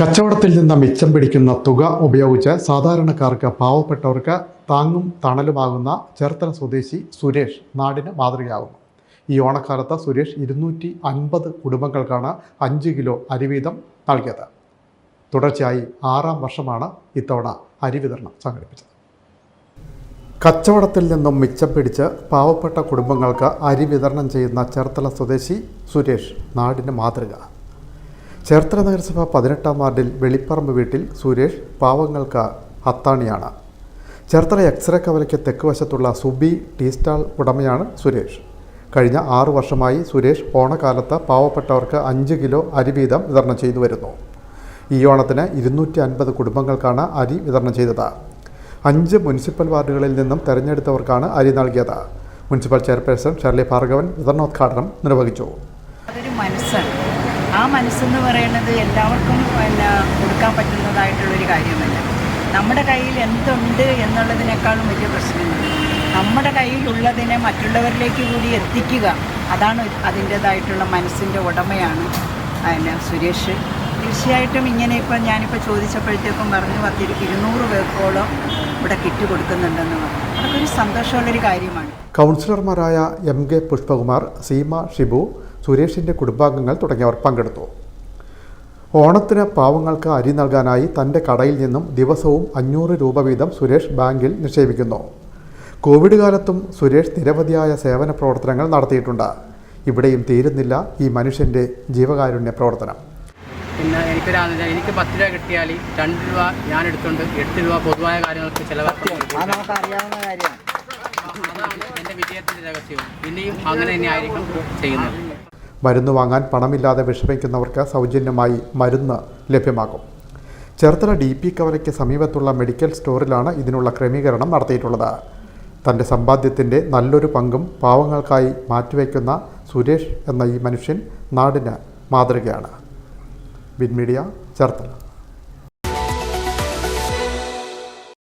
കച്ചവടത്തിൽ നിന്ന് മിച്ചം പിടിക്കുന്ന തുക ഉപയോഗിച്ച് സാധാരണക്കാർക്ക് പാവപ്പെട്ടവർക്ക് താങ്ങും തണലുമാകുന്ന ചേർത്തല സ്വദേശി സുരേഷ് നാടിന് മാതൃകയാകുന്നു. ഈ ഓണക്കാലത്ത് സുരേഷ് ഇരുന്നൂറ്റി അൻപത് കുടുംബങ്ങൾക്കാണ് അഞ്ച് കിലോ അരി വീതം നൽകിയത്. തുടർച്ചയായി ആറാം വർഷമാണ് ഇത്തവണ അരി വിതരണം സംഘടിപ്പിച്ചത്. കച്ചവടത്തിൽ നിന്നും മിച്ചം പിടിച്ച് പാവപ്പെട്ട കുടുംബങ്ങൾക്ക് അരി വിതരണം ചെയ്യുന്ന ചേർത്തല സ്വദേശി സുരേഷ് നാടിന് മാതൃക. ചേർത്തല നഗരസഭ പതിനെട്ടാം വാർഡിൽ വെളിപ്പറമ്പ് വീട്ടിൽ സുരേഷ് പാവങ്ങൾക്ക് അത്താണിയാണ് ചേർത്തല എക്സ്റേ കവലയ്ക്ക് തെക്ക് വശത്തുള്ള സുബി ടീ സ്റ്റാൾ ഉടമയാണ് സുരേഷ്. കഴിഞ്ഞ ആറു വർഷമായി സുരേഷ് ഓണക്കാലത്ത് പാവപ്പെട്ടവർക്ക് അഞ്ച് കിലോ അരി വീതം വിതരണം ചെയ്തു വരുന്നു. ഈ ഓണത്തിന് ഇരുന്നൂറ്റി അൻപത് കുടുംബങ്ങൾക്കാണ് അരി വിതരണം ചെയ്തത്. അഞ്ച് മുനിസിപ്പൽ വാർഡുകളിൽ നിന്നും തെരഞ്ഞെടുത്തവർക്കാണ് അരി നൽകിയത്. മുനിസിപ്പൽ ചെയർപേഴ്സൺ ഷെർലി ഭാർഗവൻ വിതരണോദ്ഘാടനം നിർവഹിച്ചു. ആ മനസ്സെന്ന് പറയുന്നത് എല്ലാവർക്കും പിന്നെ കൊടുക്കാൻ പറ്റുന്നതായിട്ടുള്ളൊരു കാര്യമല്ല. നമ്മുടെ കയ്യിൽ എന്തുണ്ട് എന്നുള്ളതിനേക്കാളും വലിയ പ്രശ്നമാണ് നമ്മുടെ കയ്യിലുള്ളതിനെ മറ്റുള്ളവരിലേക്ക് കൂടി എത്തിക്കുക അതാണ് അതിന്റേതായിട്ടുള്ള മനസ്സിന്റെ ഉടമയാണ് പിന്നെ സുരേഷ്. തീർച്ചയായിട്ടും ഇങ്ങനെ ഇപ്പം ഞാനിപ്പോൾ ചോദിച്ചപ്പോഴത്തേക്കും പറഞ്ഞു പത്തിരി ഇരുന്നൂറ് പേർക്കോളം ഇവിടെ കിറ്റ് കൊടുക്കുന്നുണ്ടെന്ന് പറഞ്ഞു. അതൊക്കെ ഒരു സന്തോഷമുള്ളൊരു കാര്യമാണ്. കൗൺസിലർമാരായ എം കെ പുഷ്പകുമാർ സീമ ഷിബു സുരേഷിന്റെ കുടുംബാംഗങ്ങൾ തുടങ്ങിയവർ പങ്കെടുത്തു. ഓണത്തിന് പാവങ്ങൾക്ക് അരി നൽകാനായി തന്റെ കടയിൽ നിന്നും ദിവസവും അഞ്ഞൂറ് രൂപ വീതം സുരേഷ് ബാങ്കിൽ നിക്ഷേപിക്കുന്നു. കോവിഡ് കാലത്തും സുരേഷ് നിരവധിയായ സേവന പ്രവർത്തനങ്ങൾ നടത്തിയിട്ടുണ്ട്. ഇവിടെയും തീരുന്നില്ല ഈ മനുഷ്യന്റെ ജീവകാരുണ്യ പ്രവർത്തനം. പിന്നെ എനിക്കൊരു എനിക്ക് പത്ത് രൂപ കിട്ടിയാൽ രണ്ട് രൂപ ഞാൻ എടുത്തുകൊണ്ട് എട്ട് രൂപ പൊതുവായ കാര്യങ്ങൾക്ക് ചിലവാക്കി അറിയാവുന്ന കാര്യമാണ്. അതാണ് എന്റെ വിജയത്തിന്റെ രഹസ്യവും. ഇനിയും അങ്ങനെ തന്നെ ആയിരിക്കും ചെയ്യുന്നത്. മരുന്ന് വാങ്ങാൻ പണമില്ലാതെ വിഷമിക്കുന്നവർക്ക് സൗജന്യമായി മരുന്ന് ലഭ്യമാകും. ചേർത്തല ഡി പി കവലയ്ക്ക് സമീപത്തുള്ള മെഡിക്കൽ സ്റ്റോറിലാണ് ഇതിനുള്ള ക്രമീകരണം നടത്തിയിട്ടുള്ളത്. തന്റെ സമ്പാദ്യത്തിന്റെ നല്ലൊരു പങ്കും പാവങ്ങൾക്കായി മാറ്റിവെക്കുന്ന സുരേഷ് എന്ന ഈ മനുഷ്യൻ നാടിന് മാതൃകയാണ്. ബിൻ മീഡിയ ചേർത്തല.